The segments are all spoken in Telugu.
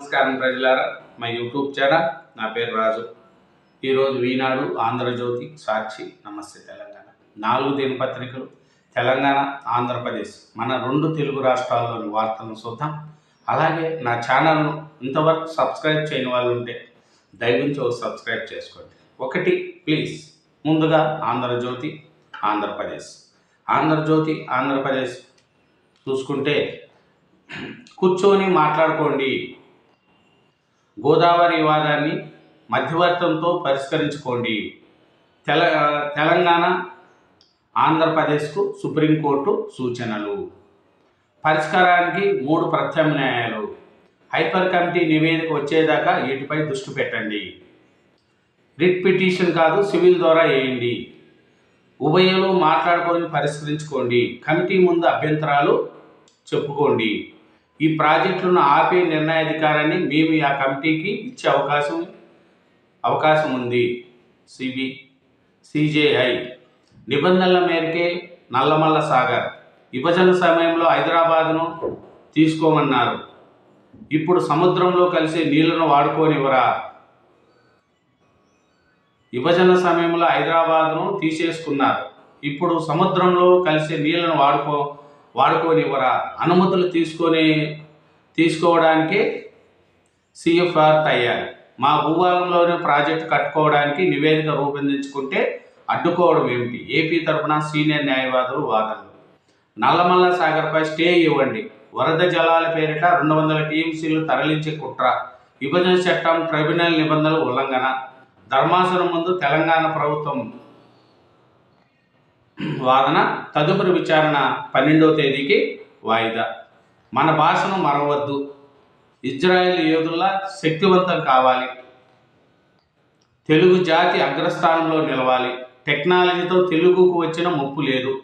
నమస్కారం ప్రజలారా మా యూట్యూబ్ ఛానల్ నా పేరు రాజు. ఈరోజు ఈనాడు ఆంధ్రజ్యోతి సాక్షి నమస్తే తెలంగాణ. నాలుగు దినపత్రికలు తెలంగాణ ఆంధ్రప్రదేశ్. మన రెండు తెలుగు రాష్ట్రాల్లోని వార్తలను చూద్దాం. అలాగే నా ఛానల్ను ఇంతవరకు సబ్స్క్రైబ్ చేయని వాళ్ళు ఉంటే దయవుంచి ఒక సబ్స్క్రైబ్ చేసుకోండి. ఒకటి ప్లీజ్. ముందుగా ఆంధ్రజ్యోతి ఆంధ్రప్రదేశ్. ఆంధ్రజ్యోతి ఆంధ్రప్రదేశ్ చూసుకుంటే కూర్చొని మాట్లాడుకోండి. గోదావరి వివాదాన్ని మధ్యవర్తంతో పరిష్కరించుకోండి. తెల తెలంగాణ ఆంధ్రప్రదేశ్కు సుప్రీంకోర్టు సూచనలు. పరిష్కారానికి మూడు ప్రత్యామ్నాయాలు. హైపర్ కమిటీ నివేదిక వచ్చేదాకా వీటిపై దృష్టి పెట్టండి. రిట్ పిటిషన్ కాదు సివిల్ ద్వారా వేయండి. ఉభయలు మాట్లాడుకొని పరిష్కరించుకోండి. కమిటీ ముందు అభ్యంతరాలు చెప్పుకోండి. ఈ ప్రాజెక్టులను ఆపే నిర్ణయాధికారాన్ని మేము ఆ కమిటీకి ఇచ్చే అవకాశం అవకాశం ఉంది. సిబి సిజేఐ. నిబంధనల మేరకే నల్లమల్ల సాగర్. విభజన సమయంలో హైదరాబాద్ను తీసుకోమన్నారు. ఇప్పుడు సముద్రంలో కలిసే నీళ్ళను వాడుకోనివ్వరా? విభజన సమయంలో హైదరాబాద్ను తీసేసుకున్నారు. ఇప్పుడు సముద్రంలో కలిసే నీళ్ళను వాడుకో వాడుకోనివ్వరా అనుమతులు తీసుకొని తీసుకోవడానికి సిఎఫ్ఆర్ తయారు. మా భూభాగంలోనే ప్రాజెక్టు కట్టుకోవడానికి నివేదిక రూపొందించుకుంటే అడ్డుకోవడం ఏమిటి? ఏపీ తరఫున సీనియర్ న్యాయవాదులు వాదనలు. నల్లమల్ల సాగర్పై స్టే ఇవ్వండి. వరద జలాల పేరిట రెండు వందల టీఎంసీలు తరలించే కుట్ర. విభజన చట్టం ట్రైబ్యునల్ నిబంధనల ఉల్లంఘన. ధర్మాసనం ముందు తెలంగాణ ప్రభుత్వం వాదన తదుపరి విచారణ పన్నెండవ తేదీకి వాయిదా. మన భాషను మరవద్దు. ఇజ్రాయెల్ యోధుల్లా శక్తివంతం కావాలి. తెలుగు జాతి అగ్రస్థానంలో నిలవాలి. టెక్నాలజీతో తెలుగుకు వచ్చిన ముప్పు లేదు.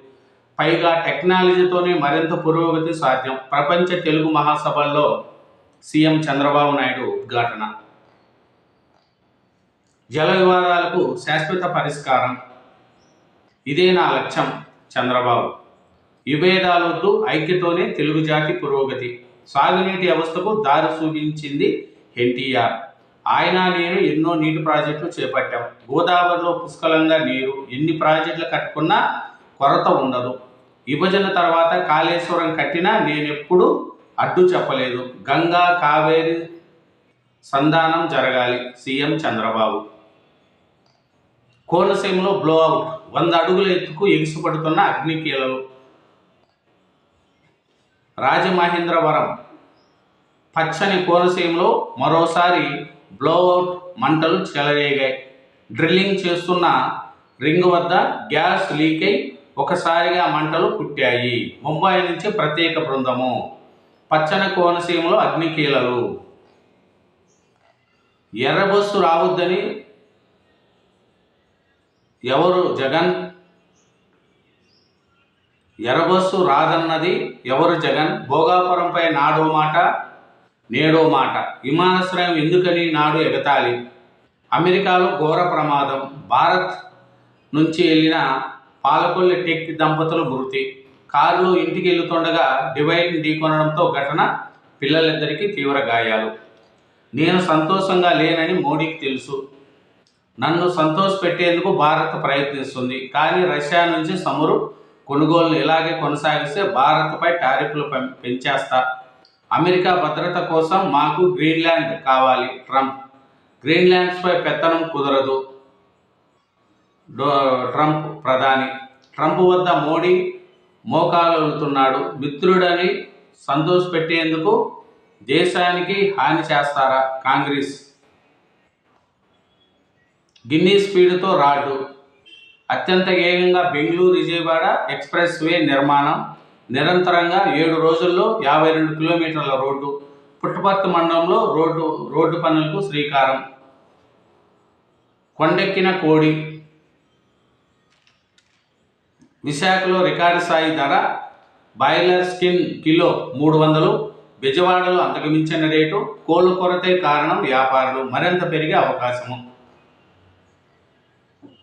పైగా టెక్నాలజీతోనే మరింత పురోగతి సాధ్యం. ప్రపంచ తెలుగు మహాసభల్లో సీఎం చంద్రబాబు నాయుడు ఉద్ఘాటన. జల వివాదాలకు శాశ్వత పరిష్కారం. ఇదే నా లక్ష్యం చంద్రబాబు. విభేదాలొద్దు ఐక్యతోనే తెలుగు జాతి పురోగతి. సాగునీటి వ్యవస్థకు దారి చూపించింది ఎన్టీఆర్. ఆయన నేను ఎన్నో నీటి ప్రాజెక్టులు చేపట్టాం. గోదావరిలో పుష్కలంగా నీరు ఎన్ని ప్రాజెక్టులు కట్టుకున్నా కొరత ఉండదు. విభజన తర్వాత కాళేశ్వరం కట్టినా నేనెప్పుడు అడ్డు చెప్పలేదు. గంగా కావేరి సంధానం జరగాలి సీఎం చంద్రబాబు. కోనసీమలో బ్లో అవుట్ వంద అడుగుల ఎత్తుకు ఎగిసిపడుతున్న అగ్నికీలలు. రాజమహేంద్రవరం. పచ్చని కోనసీమలో మరోసారి బ్లోఅవుట్ మంటలు చెలరేగాయి. డ్రిల్లింగ్ చేస్తున్న రింగ్ వద్ద గ్యాస్ లీక్ అయి ఒకసారిగా మంటలు పుట్టాయి. ముంబై నుంచి ప్రత్యేక బృందము. పచ్చని కోనసీమలో అగ్నికీలలు. ఎర్రబస్సు రావద్దని ఎవరు జగన్? ఎరబస్సు రాదన్నది ఎవరు జగన్? భోగాపురంపై నాడో మాట నేడో మాట. విమానాశ్రయం ఎందుకని నాడు ఎగతాళి? అమెరికాలో ఘోర ప్రమాదం. భారత్ నుంచి వెళ్ళిన పాలకొల్లి టెక్ దంపతుల మృతి. కారులో ఇంటికి వెళ్తుండగా డివైడ్ని ఢీకొనడంతో ఘటన పిల్లలిద్దరికీ తీవ్ర గాయాలు. నేను సంతోషంగా లేనని మోడీకి తెలుసు. నన్ను సంతోష పెట్టేందుకు భారత్ ప్రయత్నిస్తుంది. కానీ రష్యా నుంచి సమురు కొనుగోలు ఇలాగే కొనసాగిస్తే భారత్పై టారిఫ్లు పెం- పెంచేస్తా. అమెరికా భద్రత కోసం మాకు గ్రీన్లాండ్ కావాలి ట్రంప్. గ్రీన్లాండ్స్పై పెత్తనం కుదరదు డో- ట్రంప్ ప్రధాని. ట్రంప్ వద్ద మోడీ మోకాలుతున్నాడు మిత్రుడని సంతోష పెట్టేందుకు దేశానికి హాని చేస్తారా కాంగ్రెస్? గిన్నీ స్పీడ్తో రాడ్డు అత్యంత వేగంగా బెంగళూరు విజయవాడ ఎక్స్ప్రెస్ వే నిర్మాణం. నిరంతరంగా ఏడు రోజుల్లో యాభై రెండు కిలోమీటర్ల రోడ్డు. పుట్టపర్తి మండలంలో రోడ్డు రోడ్డు పనులకు శ్రీకారం. కొండెక్కిన కోడి. విశాఖలో రికార్డు స్థాయి ధర బాయిలర్ స్కిన్ కిలో మూడు వందలు. బెజవాడలో అంతకుమించిన రేటు. కోళ్ళ కొరతే కారణం వ్యాపారులు. మరింత పెరిగే అవకాశము.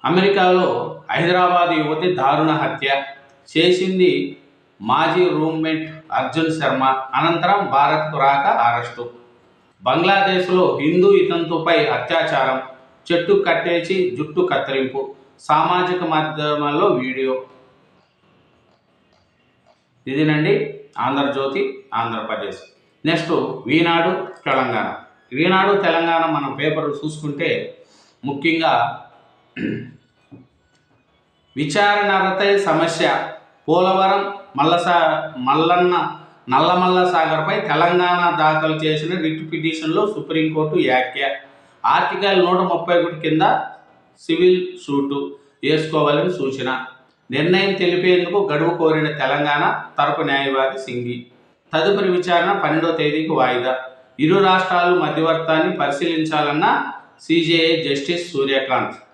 అమెరికాలో హైదరాబాద్ యువతి దారుణ హత్య చేసింది మాజీ రూమ్మేట్ అర్జున్ శర్మ. అనంతరం భారత్కు రాక అరెస్టు. బంగ్లాదేశ్లో హిందూ ఇతంతుపై అత్యాచారం. చెట్టు కట్టేసి జుట్టు కత్తిరింపు. సామాజిక మాధ్యమాల్లో వీడియో. ఇదేనండి ఆంధ్రజ్యోతి ఆంధ్రప్రదేశ్. నెక్స్ట్ ఈనాడు తెలంగాణ. ఈనాడు తెలంగాణ మనం పేపర్ చూసుకుంటే ముఖ్యంగా విచారణరత సమస్య. పోలవరం మల్లసా మల్లన్న నల్లమల్ల సాగర్పై తెలంగాణ దాఖలు చేసిన రిట్ పిటిషన్లో సుప్రీంకోర్టు వ్యాఖ్య. ఆర్టికల్ నూట ముప్పై ఒకటి కింద సివిల్ సూటు వేసుకోవాలని సూచన. నిర్ణయం తెలిపేందుకు గడువు కోరిన తెలంగాణ తరపు న్యాయవాది సింగి. తదుపరి విచారణ పన్నెండో తేదీకి వాయిదా. ఇరు రాష్ట్రాలు మధ్యవర్తాన్ని పరిశీలించాలన్న సిజేఏ జస్టిస్ సూర్యకాంత్.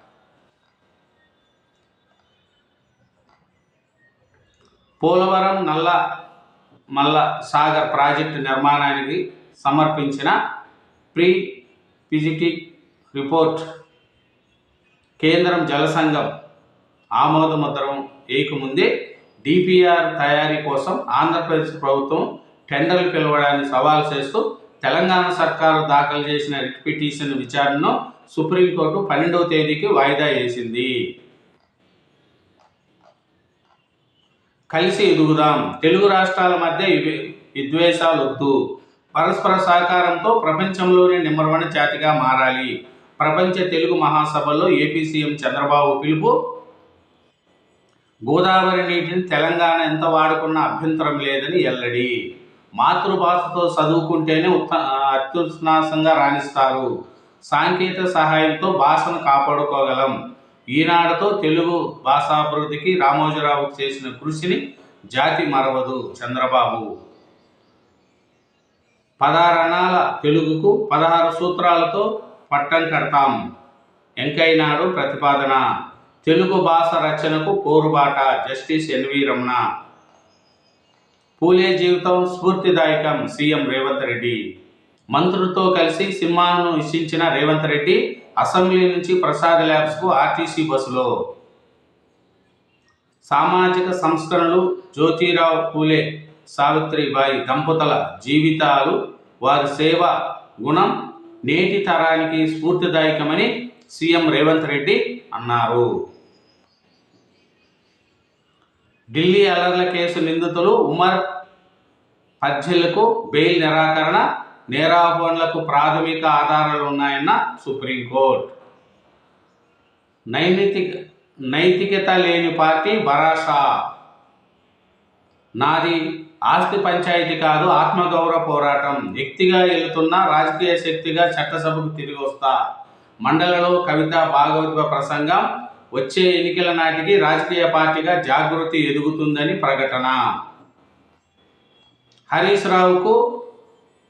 పోలవరం నల్ల మల్ల సాగర్ ప్రాజెక్టు నిర్మాణానికి సమర్పించిన ప్రీ ఫిజిటిక్ రిపోర్ట్. కేంద్రం జలసంఘం ఆమోద ముద్రం వేయకముందే డిపిఆర్ తయారీ కోసం ఆంధ్రప్రదేశ్ ప్రభుత్వం టెండర్లు పిలవడాన్ని సవాల్ చేస్తూ తెలంగాణ సర్కారు దాఖలు చేసిన రిట్ పిటిషన్ విచారణను సుప్రీంకోర్టు పన్నెండవ తేదీకి వాయిదా వేసింది. కలిసి ఎదుగుదాం. తెలుగు రాష్ట్రాల మధ్య ఇవి- విద్వేషాలు వద్దు పరస్పర సహకారంతో ప్రపంచంలోనే నెంబర్ వన్ జాతిగా మారాలి. ప్రపంచ తెలుగు మహాసభలో ఏపీ సీఎం చంద్రబాబు పిలుపు? గోదావరి నీటిని తెలంగాణ ఎంత వాడుకున్నా అభ్యంతరం లేదని ఎల్లడి మాతృభాషతో చదువుకుంటేనే ఉత్త అత్యుత్నాసంగా రాణిస్తారు. సాంకేతిక సహాయంతో భాషను కాపాడుకోగలం. ఈనాడుతో తెలుగు భాషాభివృద్ధికి రామోజీరావు చేసిన కృషిని జాతి మరవదు చంద్రబాబు. పదారణాల తెలుగుకు పదహారు సూత్రాలతో పట్టం కడతాం. వెంకయ్యనాడు ప్రతిపాదన. తెలుగు భాష రచనకు పోరుబాట justice N V Ramana. Phule జీవితం స్ఫూర్తిదాయకం సీఎం రేవంత్ రెడ్డి. మంత్రులతో కలిసి సింహాలను ఇచ్చించిన రేవంత్ రెడ్డి అసెంబ్లీ నుంచి ప్రసాద్ ల్యాబ్స్కు ఆర్టీసీ బస్సులో. సామాజిక సంస్కరణలు జ్యోతిరావు పూలే సావిత్రిబాయి దంపతుల జీవితాలు వారి సేవ గుణం నేటి తరానికి స్ఫూర్తిదాయకమని సీఎం రేవంత్ రెడ్డి అన్నారు. ఢిల్లీ అల్లర్ల కేసు నిందితులు ఉమర్ పర్జిల్కు బెయిల్ నిరాకరణ నేరారోపణలకు ప్రాథమిక ఆధారాలు ఉన్నాయన్న సుప్రీంకోర్టు నైతిక నైతికత లేని పార్టీ భరాసా నాది ఆస్తి పంచాయతీ కాదు ఆత్మగౌరవ పోరాటం. వ్యక్తిగా వెళుతున్న రాజకీయ శక్తిగా చట్టసభకు తిరిగి వస్తా. మండలిలో కవిత భాగవత ప్రసంగం వచ్చే ఎన్నికల నాటికి రాజకీయ పార్టీగా జాగృతి ఎదుగుతుందని ప్రకటన. హరీష్ రావుకు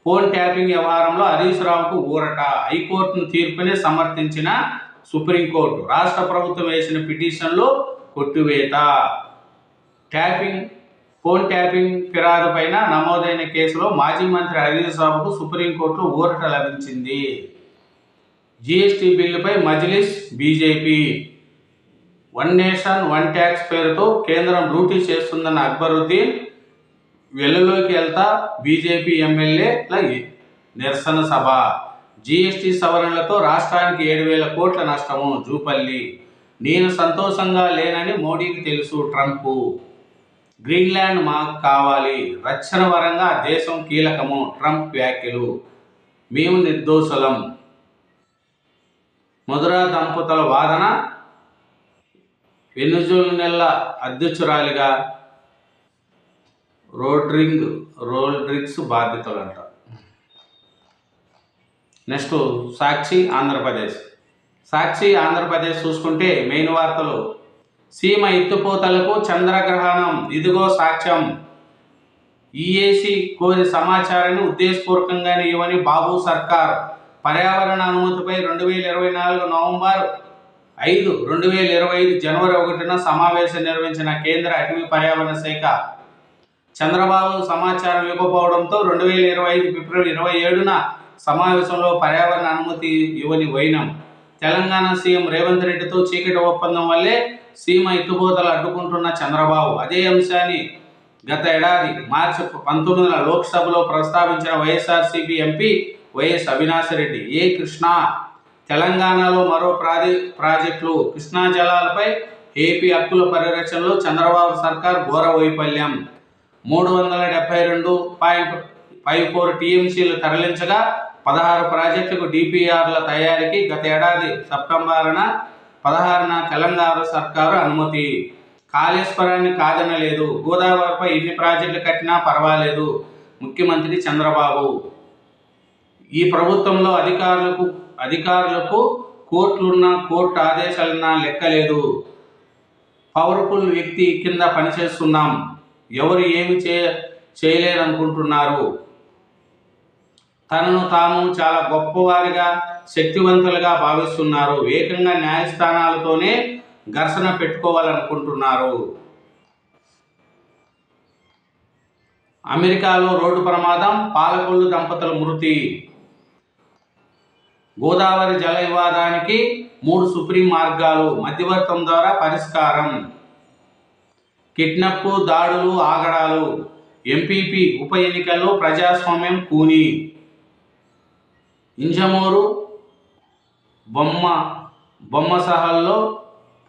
ఫోన్ ట్యాపింగ్ వ్యవహారంలో హరీష్ రావుకు ఊరట. హైకోర్టును తీర్పునే సమర్థించిన సుప్రీంకోర్టు. రాష్ట్ర ప్రభుత్వం వేసిన పిటిషన్లో కొట్టివేత. ట్యాపింగ్ ఫోన్ ట్యాపింగ్ ఫిర్యాదు పైన నమోదైన కేసులో మాజీ మంత్రి హరీష్ రావుకు సుప్రీంకోర్టు ఊరట లభించింది. జీఎస్టీ బిల్లుపై Majlis BJP. One nation one tax పేరుతో కేంద్రం డ్యూటీ చేస్తుందన్న అక్బరుద్దీన్ వెల్లులోకి వెళ్తా బీజేపీ ఎమ్మెల్యేల నిరసన సభ. జీఎస్టీ సవరణలతో రాష్ట్రానికి ఏడు వేల కోట్ల నష్టము జూపల్లి. నేను సంతోషంగా లేనని మోడీకి తెలుసు ట్రంప్. గ్రీన్లాండ్ మాకు కావాలి. రక్షణ వరంగా దేశం కీలకము ట్రంప్ వ్యాఖ్యలు. మేము నిర్దోషులం. మధురా దంపతుల వాదన. వెనుజులనెల్ల అధ్యక్షురాలిగా రోడ్రింగ్ బాధ్యతలు బాధ్యతలంట. నెక్స్ట్ సాక్షి ఆంధ్రప్రదేశ్. సాక్షి ఆంధ్రప్రదేశ్ చూసుకుంటే మెయిన్ వార్తలు. సీమ ఎత్తుపోతలకు చంద్రగ్రహణం ఇదిగో సాక్ష్యం. ఈఏసి కోరి సమాచారాన్ని ఉద్దేశపూర్వకంగానే ఇవ్వని బాబు సర్కార్. పర్యావరణ అనుమతిపై రెండు వేల ఇరవై నాలుగు నవంబర్ ఐదు రెండు వేల ఇరవై ఐదు జనవరి ఒకటిన సమావేశం నిర్వహించిన కేంద్ర అటవీ పర్యావరణ శాఖ చంద్రబాబు సమాచారం ఇవ్వకపోవడంతో రెండు వేల ఇరవై ఐదు ఫిబ్రవరి ఇరవై ఏడున సమావేశంలో పర్యావరణ అనుమతి ఇవ్వని వైనం. తెలంగాణ సీఎం రేవంత్ రెడ్డితో చీకటి ఒప్పందం వల్లే సీమ ఎత్తుబోతలు అడ్డుకుంటున్న చంద్రబాబు. అదే అంశాన్ని గత ఏడాది మార్చి పంతొమ్మిదిన లోక్సభలో ప్రస్తావించిన వైఎస్ఆర్సీపీ ఎంపీ వైఎస్ అవినాశరెడ్డి ఏ కృష్ణ? తెలంగాణలో మరో ప్రాజె ప్రాజెక్టులు కృష్ణా జలాలపై ఏపీ హక్కుల పరిరక్షణలో చంద్రబాబు సర్కార్ ఘోర వైఫల్యం. మూడు వందల డెబ్బై రెండు పాయింట్ ఫైవ్ ఫోర్ టీఎంసీలు తరలించగా పదహారు ప్రాజెక్టులకు డిపిఆర్ల తయారీకి గత ఏడాది సెప్టెంబర్న పదహారున తెలంగాణ సర్కారు అనుమతి. కాళేశ్వరాన్ని కాదనలేదు. గోదావరిపై ఎన్ని ప్రాజెక్టులు కట్టినా పర్వాలేదు. ముఖ్యమంత్రి చంద్రబాబు. ఈ ప్రభుత్వంలో అధికారులకు అధికారులకు కోర్టులున్నా కోర్టు ఆదేశాలున్నా లెక్కలేదు. పవర్ఫుల్ వ్యక్తి కింద పనిచేస్తున్నాం. ఎవరు ఏమి చే చేయలేరనుకుంటున్నారు తనను తాము చాలా గొప్పవారిగా శక్తివంతులుగా భావిస్తున్నారు. ఏకంగా న్యాయస్థానాలతోనే ఘర్షణ పెట్టుకోవాలనుకుంటున్నారు. అమెరికాలో రోడ్డు ప్రమాదం పాలకొల్లు దంపతుల మృతి. గోదావరి జల వివాదానికి మూడు సుప్రీం మార్గాలు మధ్యవర్తం ద్వారా పరిష్కారం. కిడ్నప్ దాడులు ఆగడాలు. ఎంపీపీ ఉప ఎన్నికల్లో ప్రజాస్వామ్యం కూని. ఇంజమూరు బొమ్మ బొమ్మ బొమ్మసహల్లో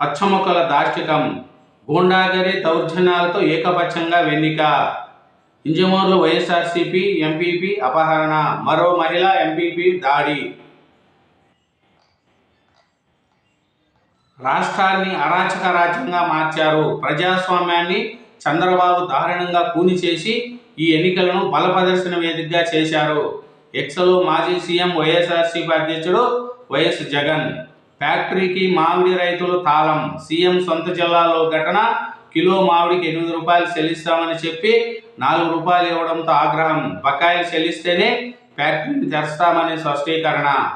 పచ్చమొక్కల దాష్టికం. గూండాగరి దౌర్జన్యాలతో ఏకపక్షంగా వెన్నిక. ఇంజమూరులో వైఎస్ఆర్సీపీ ఎంపీపీ అపహరణ. మరో మహిళ ఎంపీపీ దాడి. రాష్ట్రాన్ని అరాచక రాజ్యంగా మార్చారు. ప్రజాస్వామ్యాన్ని చంద్రబాబు దారుణంగా కూని చేసి ఈ ఎన్నికలను బలప్రదర్శన వేదికగా చేశారు. ఎక్సలో మాజీ సీఎం వైఎస్ఆర్సీపీ అధ్యక్షుడు వైఎస్ జగన్. ఫ్యాక్టరీకి మామిడి రైతులు తాళం. సీఎం సొంత జిల్లాలో ఘటన కిలో మామిడికి ఎనిమిది రూపాయలు చెల్లిస్తామని చెప్పి నాలుగు రూపాయలు ఇవ్వడంతో ఆగ్రహం. బకాయిలు చెల్లిస్తేనే ఫ్యాక్టరీని తెరుస్తామని స్పష్టీకరణ.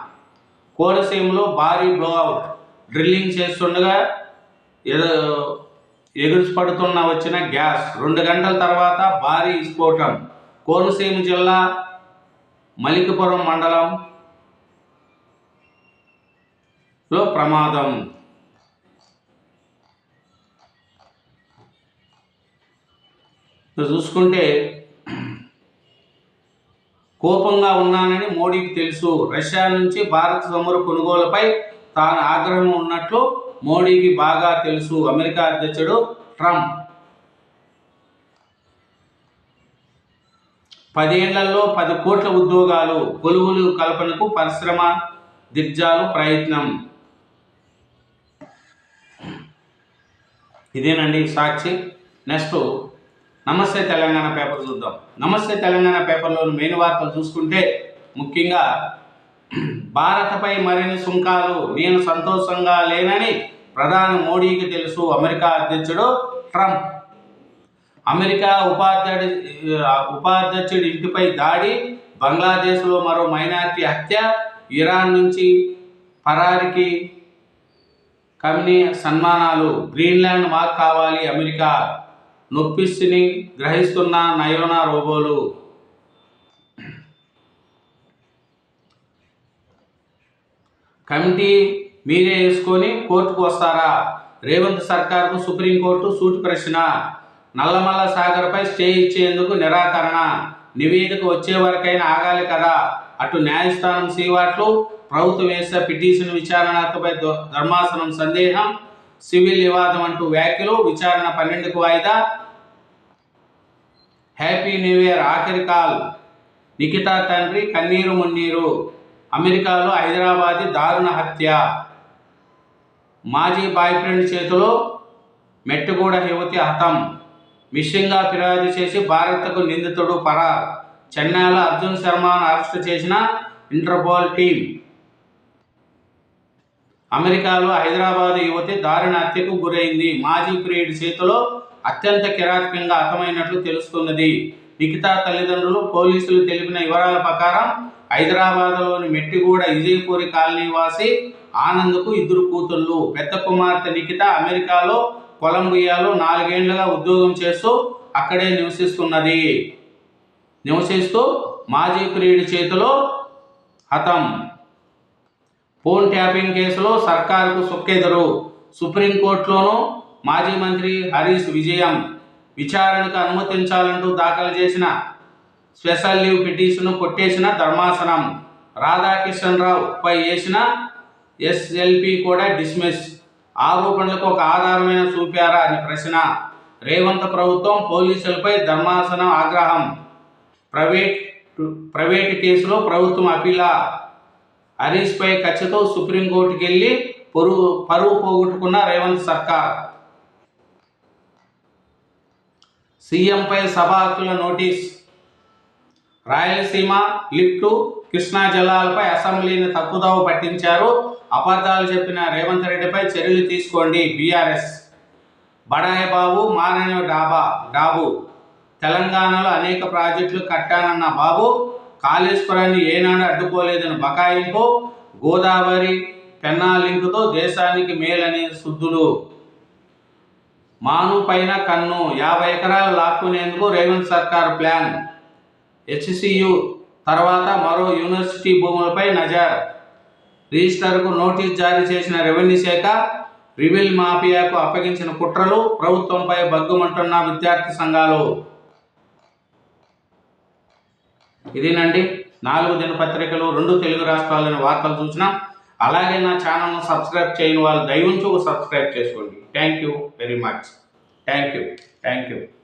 కోనసీమలో భారీ బ్లోఅవుట్. డ్రిల్లింగ్ చేస్తుండగా ఎద- ఎగురుపడుతున్న వచ్చిన గ్యాస్. రెండు గంటల తర్వాత భారీ స్ఫోటం. కోనసీమ జిల్లా మలికపురం మండలం లో ప్రమాదం. చూసుకుంటే కోపంగా ఉన్నానని మోడీకి తెలుసు. రష్యా నుంచి భారత చమురు కొనుగోలుపై తాను ఆగ్రహం ఉన్నట్లు మోడీకి బాగా తెలుసు అమెరికా అధ్యక్షుడు ట్రంప్. పదేళ్ళలో పది కోట్ల ఉద్యోగాలు కొలువులు కల్పనకు పరిశ్రమ దిగ్జాలు ప్రయత్నం. ఇదేనండి సాక్షి. నెక్స్ట్ నమస్తే తెలంగాణ పేపర్ చూద్దాం. నమస్తే తెలంగాణ పేపర్లోని మెయిన్ వార్తలు చూసుకుంటే ముఖ్యంగా భారత్పై మరిన్ని సుంకాలు నేను సంతోషంగా లేనని ప్రధాని మోడీకి తెలుసు అమెరికా అధ్యక్షుడు ట్రంప్. అమెరికా ఉపాధ్యక్షుడి ఉపాధ్యక్షుడి ఇంటిపై దాడి బంగ్లాదేశ్లో మరో మైనార్టీ హత్య ఇరాన్ నుంచి పరారికి కమినీ సన్మానాలు గ్రీన్లాండ్ మాకు కావాలి అమెరికా నొప్పిస్తిని గ్రహిస్తున్న నయోనా రోబోలు. కమిటీ మీరే వేసుకొని కోర్టుకు వస్తారా? రేవంత్ సర్కార్కు సుప్రీంకోర్టు సూటి ప్రశ్న. నల్లమల్ల సాగర్పై స్టే ఇచ్చేందుకు నిరాకరణ. నివేదిక వచ్చే వరకైనా ఆగాలి కదా. అటు న్యాయస్థానం సీవాట్లు ప్రభుత్వం వేసే పిటిషన్ విచారణపై ద- ధర్మాసనం సందేహం సివిల్ వివాదం అంటూ వ్యాఖ్యలు విచారణ పన్నెండుకు వాయిదా. హ్యాపీ న్యూ ఇయర్ ఆఖరి కాల్. నిఖితా తండ్రి కన్నీరు మున్నీరు. అమెరికాలో హైదరాబాదీ దారుణ హత్య. మాజీ బాయ్ ఫ్రెండ్ చేతిలో మెట్టుగూడ యువతి హతం. మిషంగా ఫిర్యాదు చేసి భారత్కు నిందితుడు పరార్ చెన్నైలో అర్జున్ శర్మను అరెస్టు చేసిన ఇంటర్పోల్ టీం. అమెరికాలో హైదరాబాద్ యువతి దారుణ హత్యకు గురైంది. మాజీ ప్రియుడి చేతిలో అత్యంత కిరాతకంగా హతమైనట్లు తెలుస్తున్నది. నిఖితా తల్లిదండ్రులు పోలీసులు తెలిపిన వివరాల ప్రకారం హైదరాబాద్లోని మెట్టిగూడ విజయపూరి కాలనీ వాసి ఆనంద్కు ఇద్దరు కూతుళ్ళు. పెద్ద కుమార్తె నిఖిత అమెరికాలో కొలంబియాలో నాలుగేళ్ళుగా ఉద్యోగం చేస్తూ అక్కడే నివసిస్తున్నది. నివసిస్తూ మాజీ ప్రియుడి చేతిలో హతం. ఫోన్ ట్యాపింగ్ కేసులో సర్కారుకు సుక్కెదురు. సుప్రీంకోర్టులోనూ మాజీ మంత్రి హరీష్ విజయం విచారణకు అనుమతించాలంటూ దాఖలు చేసిన స్పెషల్ లీవ్ పిటిషన్ కొట్టేసిన ధర్మాసనం. రాధాకిషన్ పై వేసిన ఎస్ఎల్పి కూడా డిస్మిస్ ఆరోపణలకు ఒక ఆధారమైన చూపారా అని ప్రశ్న. రేవంత్ ప్రభుత్వం పోలీసులపై ధర్మాసనం ఆగ్రహం. ప్రైవేట్ ప్రైవేటు కేసులో ప్రభుత్వం అపీలా. హరీష్పై కక్షతో సుప్రీంకోర్టుకి వెళ్ళి పొరుగు పరువు పోగొట్టుకున్న రేవంత్ సర్కార్. సీఎంపై సభ హక్కుల నోటీస్. రాయలసీమ లిఫ్టు కృష్ణా జిల్లాలపై అసెంబ్లీని తప్పుదోవ పట్టించారు. అబద్ధాలు చెప్పిన రేవంత్ రెడ్డిపై చర్యలు తీసుకోండి బీఆర్ఎస్. బడాయి బాబు మారని డాబా డాబు. తెలంగాణలో అనేక ప్రాజెక్టులు కట్టానన్న బాబు కాళేశ్వరాన్ని ఏనాడు అడ్డుకోలేదని బకాయింపు గోదావరి పెన్నా లింకుతో దేశానికి మేలని శుద్ధులు. మాను పైన కన్ను యాభై ఎకరాలు లాక్కునేందుకు రేవంత్ సర్కార్ ప్లాన్. హెచ్సియు తర్వాత మరో యూనివర్సిటీ భూములపై నజర్. రిజిస్టర్కు నోటీస్ జారీ చేసిన రెవెన్యూ శాఖ రివిల్ మాఫియాకు అప్పగించిన కుట్రలు ప్రభుత్వంపై బగ్గుమంటున్న విద్యార్థి సంఘాలు. ఇదేనండి. నాలుగు దినపత్రికలు రెండు తెలుగు రాష్ట్రాలని వార్తలు చూసిన అలాగే నా ఛానల్ను సబ్స్క్రైబ్ చేయని వాళ్ళు దయవుంచి సబ్స్క్రైబ్ చేసుకోండి. Thank you very much. Thank you. Thank you.